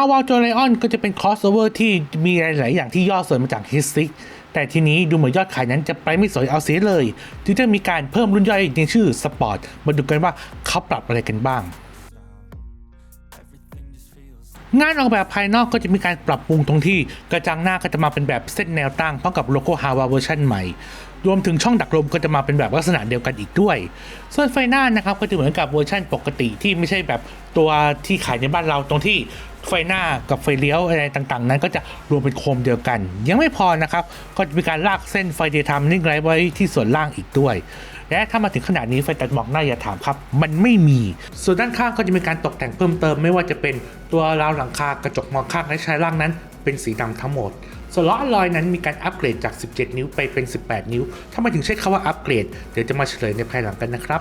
าวา l จ l ไลออนก็จะเป็น crossover ที่มีหลาย ๆ อย่างที่ย่อส่วนมาจาก h i s t i c แต่ทีนี้ดูเหมือนยอดขายนั้นจะไปไม่สวยเอาเสียเลยจึงจะมีการเพิ่มรุ่นย่อยในชื่อ Sport มาดูกันว่าเขาปรับอะไรกันบ้างงานออกแบบภายนอกก็จะมีการปรับปรุงตรงที่กระจังหน้าก็จะมาเป็นแบบเส้นแนวตั้งพร้อมกับโลโก้ฮาวาเวอร์ชันใหม่ รวมถึงช่องดักลมก็จะมาเป็นแบบลักษณะเดียวกันอีกด้วย ส่วนไฟหน้านะครับก็จะเหมือนกับเวอร์ชันปกติที่ไม่ใช่แบบตัวที่ขายในบ้านเราตรงที่ ไฟหน้ากับไฟเลี้ยวอะไรต่างๆ นั้นก็จะรวมเป็นโคมเดียวกัน ยังไม่พอนะครับ ก็จะมีการลากเส้นไฟเดย์ทม์นิ่งไล่ไว้ที่ส่วนล่างอีกด้วย และถ้ามาถึงขนาดนี้ไฟตัดหมอกหน้าอย่าถามครับ มันไม่มี ส่วนด้านข้างก็จะมีการตกแต่งเพิ่มเติม ไม่ว่าจะเป็นตัวราวหลังคากระจกมองข้างและชายล่างนั้น เป็นสีดำทั้งหมดส่วนล้อลอยนั้นมีการอัปเกรดจาก 17 นิ้วไปเป็น 18 นิ้วถ้ามาถึงใช้คำว่าอัปเกรด เดี๋ยวจะมาเฉลยในภายหลังกันนะครับ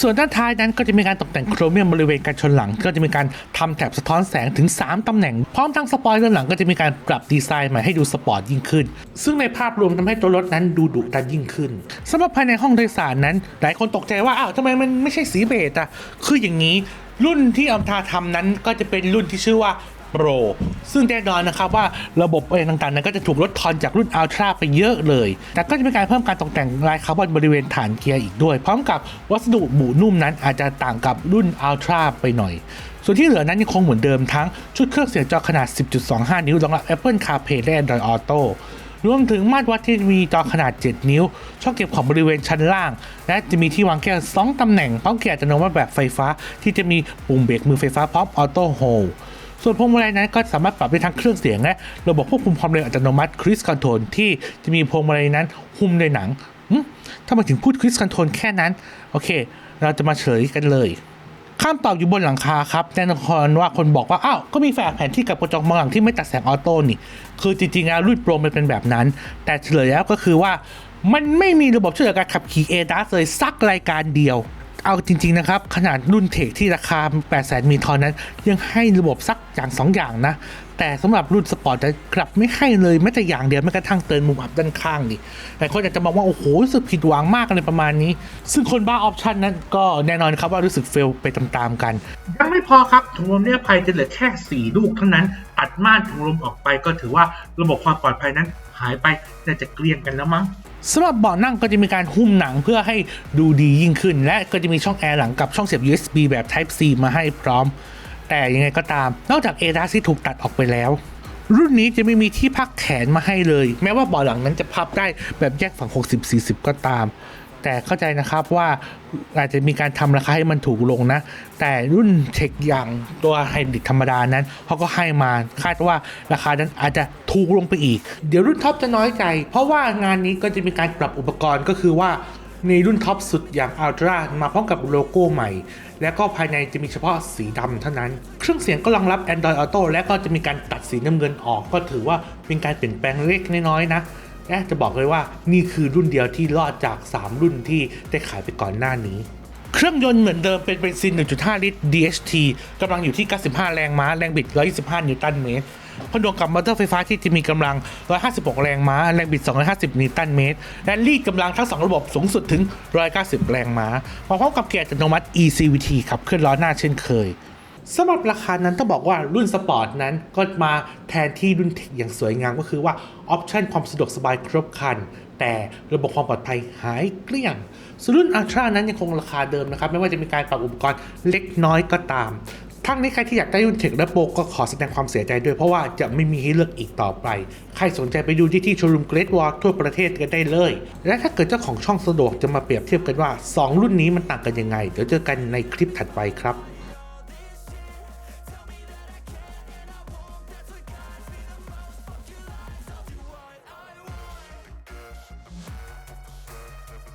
ส่วนด้านท้ายนั้นก็จะมีการตกแต่งโครเมียมบริเวณการชนหลัง ก็จะมีการทำแถบสะท้อนแสงถึง 3ตำแหน่ง พร้อมทั้งสปอยเลอร์หลังก็จะมีการปรับดีไซน์ใหม่ให้ดูสปอร์ตยิ่งขึ้น ซึ่งในภาพรวมทำให้ตัวรถนั้นดูดุดันยิ่งขึ้นสำหรับภายในห้องโดยสารนั้น หลายคนตกใจว่าอ้าวทำไมมันไม่ใช่สีเบจอะคืออย่างนี้รุ่นที่อัมทาทำนั้นก็จะเป็นรุ่นที่ชื่อว่า โปรซึ่งแน่นอนนะครับว่าระบบอะไรต่างๆนั้นก็จะถูกลดทอนจากรุ่นอัลตร้าไปเยอะเลย แต่ก็จะมีการเพิ่มการตกแต่งลายคาร์บอนบริเวณฐานเกียร์อีกด้วย พร้อมกับวัสดุบุนุ่มนั้นอาจจะต่างกับรุ่นอัลตร้าไปหน่อยส่วนที่เหลือนั้นยังคงเหมือนเดิมทั้งชุดเครื่องเสียงจอขนาด 10.25 นิ้วรองรับ Apple CarPlay และ Android Auto รวมถึงมาตรวัดที่มีจอขนาด 7 นิ้ว ช่องเก็บของบริเวณชั้นล่าง และจะมีที่วางแก้ว 2 ตำแหน่งพร้อมเกียร์อัตโนมัติแบบไฟฟ้า ที่จะมีปุ่มเบรกมือไฟฟ้าพร้อมออโต้โฮล ส่วนพวงมาลัยนั้นก็สามารถปรับได้ทั้งเครื่องเสียงและระบบควบคุมความเร็วอัตโนมัติ Cruise Control ที่จะมีพวงมาลัยนั้นหุ้มด้วยหนังถ้ามาถึงพูด Cruise Control แค่นั้น โอเค เราจะมาเฉยกันเลยข้ามตอบอยู่บนหลังคาครับแน่นอนว่าคนบอกว่า อ้าว ก็มีแฝดแผนที่กับกระจกมองหลังที่ไม่ตัดแสงออโต้นี่ คือจริงๆแล้วรุ่นโปรมันเป็นแบบนั้น แต่เฉลยแล้วก็คือว่ามันไม่มีระบบช่วยเหลือการขับขี่ ADAS เลยสักรายการเดียว เอาจริง ๆ นะครับ ขนาดรุ่นเทคที่ราคา8 0 0 0 0 มีทอนนั้น ยังให้ระบบซักอย่าง 2 อย่างนะแต่สำหรับรุ่นสปอร์ตจะกลับไม่ให้เลยแม้แต่อย่างเดียวแม้กระทั่งเตือนมุมอับด้านข้างนี่แต่คนอาจจะมองว่าโอ้โหรู้สึกผิดหวังมากอะไรประมาณนี้ ซึ่งคนบ้าออปชันนั้นก็แน่นอนครับว่ารู้สึกเฟลไปตามๆกันยังไม่พอครับถุงลมนิรภัยจะเหลือแค่ 4 ลูกเท่านั้นตัดม่านถุงลมออกไปก็ถือว่าระบบความปลอดภัยนั้นหายไปน่าจะเกลี้ยงกันแล้วมั้งสำหรับเบาะนั่งก็จะมีการหุ้มหนังเพื่อให้ดูดียิ่งขึ้น และก็จะมีช่องแอร์หลังกับช่องเสียบ USB แบบ Type C มาให้พร้อม แต่ยังไงก็ตาม นอกจาก a d a s ที่ถูกตัดออกไปแล้ว รุ่นนี้จะไม่มีที่พักแขนมาให้เลย แม้ว่าเบาะหลังนั้นจะพับได้แบบแยกฝั่ง 60-40 ก็ตาม แต่เข้าใจนะครับว่าอาจจะมีการทำราคาให้มันถูกลงนะ แต่รุ่นเทคอย่างตัวไฮบริดธรรมดานั้นเขาก็ให้มาคาดว่าราคานั้นอาจจะถูกลงไปอีก เดี๋ยวรุ่นท็อปจะน้อยใจ เพราะว่างานนี้ก็จะมีการปรับอุปกรณ์ก็คือว่า ในรุ่นท็อปสุดอย่าง Ultra มาพร้อมกับโลโก้ใหม่ และก็ภายในจะมีเฉพาะสีดำเท่านั้น เครื่องเสียงก็รองรับ Android Auto และก็จะมีการตัดสีน้ำเงินออก ก็ถือว่าเป็นการเปลี่ยนแปลงเล็กน้อยนะและจะบอกเลยว่านี่คือรุ่นเดียวที่รอดจาก 3 รุ่นที่ได้ขายไปก่อนหน้านี้ เครื่องยนต์เหมือนเดิมเป็นเบนซิน 1.5 ลิตร DHT กำลังอยู่ที่ 95 แรงม้า แรงบิด 125 นิวตันเมตร ผนวกกับมอเตอร์ไฟฟ้าที่จะมีกำลัง 156 แรงม้า แรงบิด 250 นิวตันเมตร และรีดกำลังทั้ง 2 ระบบสูงสุดถึง 190 แรงม้ามาพร้อมกับเกียร์อัตโนมัติ eCVT ขับเคลื่อนล้อหน้าเช่นเคยสำหรับราคานั้นต้องบอกว่ารุ่นสปอร์ตนั้นก็มาแทนที่รุ่นเทคอย่างสวยงามก็คือว่าออปชันความสะดวกสบายครบครัน แต่ระบบความปลอดภัยหายเกลี้ยงส่วนรุ่นอัลตร้านั้นยังคงราคาเดิมนะครับ ไม่ว่าจะมีการปรับอุปกรณ์เล็กน้อยก็ตาม ทั้งนี้ใครที่อยากได้รุ่นเทคและโปกก็ขอแสดงความเสียใจด้วยเพราะว่าจะไม่มีให้เลือกอีกต่อไป ใครสนใจไปดูที่ที่โชว์รูมเกรดวอลทั่วประเทศกันได้เลย และถ้าเกิดเจ้าของช่องสะดวกจะมาเปรียบเทียบกันว่าสองรุ่นนี้มันต่างกันยังไง เดี๋ยวเจอกันในคลิปถัดไปครับ